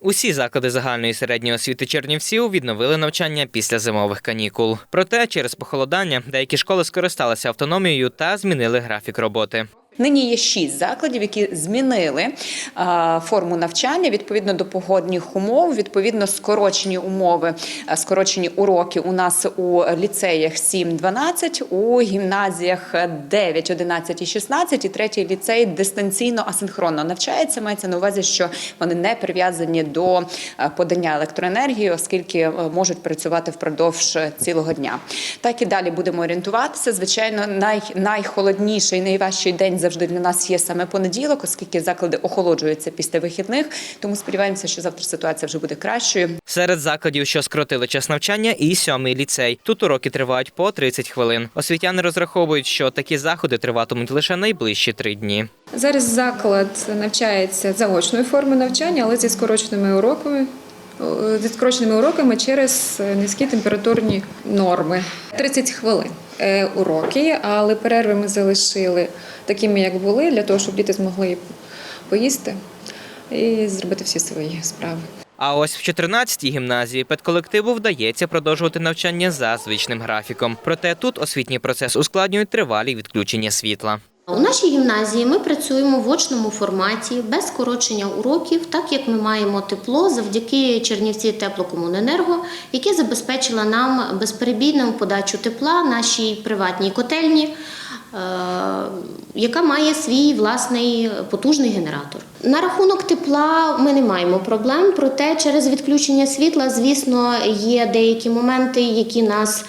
Усі заклади загальної середньої освіти Чернівців відновили навчання після зимових канікул. Проте через похолодання деякі школи скористалися автономією та змінили графік роботи. Нині є шість закладів, які змінили форму навчання відповідно до погодних умов, відповідно скорочені умови, скорочені уроки у нас у ліцеях 7-12, у гімназіях 9, 11 і 16, і третій ліцей дистанційно асинхронно навчається. Мається на увазі, що вони не прив'язані до подання електроенергії, оскільки е, можуть працювати впродовж цілого дня. Так і далі будемо орієнтуватися. Звичайно, най, найхолодніший, найважчий день завжди для нас є саме понеділок, оскільки заклади охолоджуються після вихідних. Тому сподіваємося, що завтра ситуація вже буде кращою. Серед закладів, що скоротили час навчання, і сьомий ліцей. Тут уроки тривають по 30 хвилин. Освітяни розраховують, що такі заходи триватимуть лише найближчі три дні. Зараз заклад навчається заочною формою навчання, але зі скороченими уроками. О, Зі скороченими уроками через низькі температурні норми. 30 хвилин е, уроки, але перерви ми залишили такими, як були, для того, щоб діти змогли поїсти і зробити всі свої справи. А ось в 14-й гімназії педколективу вдається продовжувати навчання за звичним графіком. Проте тут освітній процес ускладнюють тривалі відключення світла. У нашій гімназії ми працюємо в очному форматі без скорочення уроків, так як ми маємо тепло завдяки Чернівці теплокомуненерго, яке забезпечило нам безперебійну подачу тепла нашій приватній котельні, е, яка має свій власний потужний генератор. На рахунок тепла ми не маємо проблем, проте через відключення світла, звісно, є деякі моменти, які нас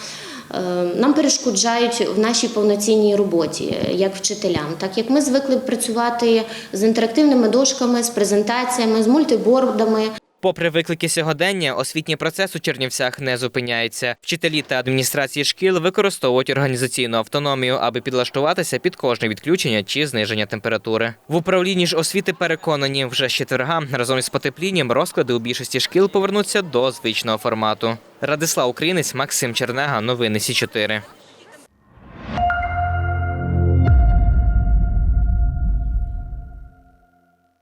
нам перешкоджають в нашій повноцінній роботі е, як вчителям, так як ми звикли працювати з інтерактивними дошками, з презентаціями, з мультибордами. Попри виклики сьогодення, освітній процес у Чернівцях не зупиняється. Вчителі та адміністрації шкіл використовують організаційну автономію, аби підлаштуватися під кожне відключення чи зниження температури. В управлінні ж освіти переконані, вже з четверга разом із потеплінням розклади у більшості шкіл повернуться до звичного формату. Радислав Українець, Максим Чернега, новини Сі 4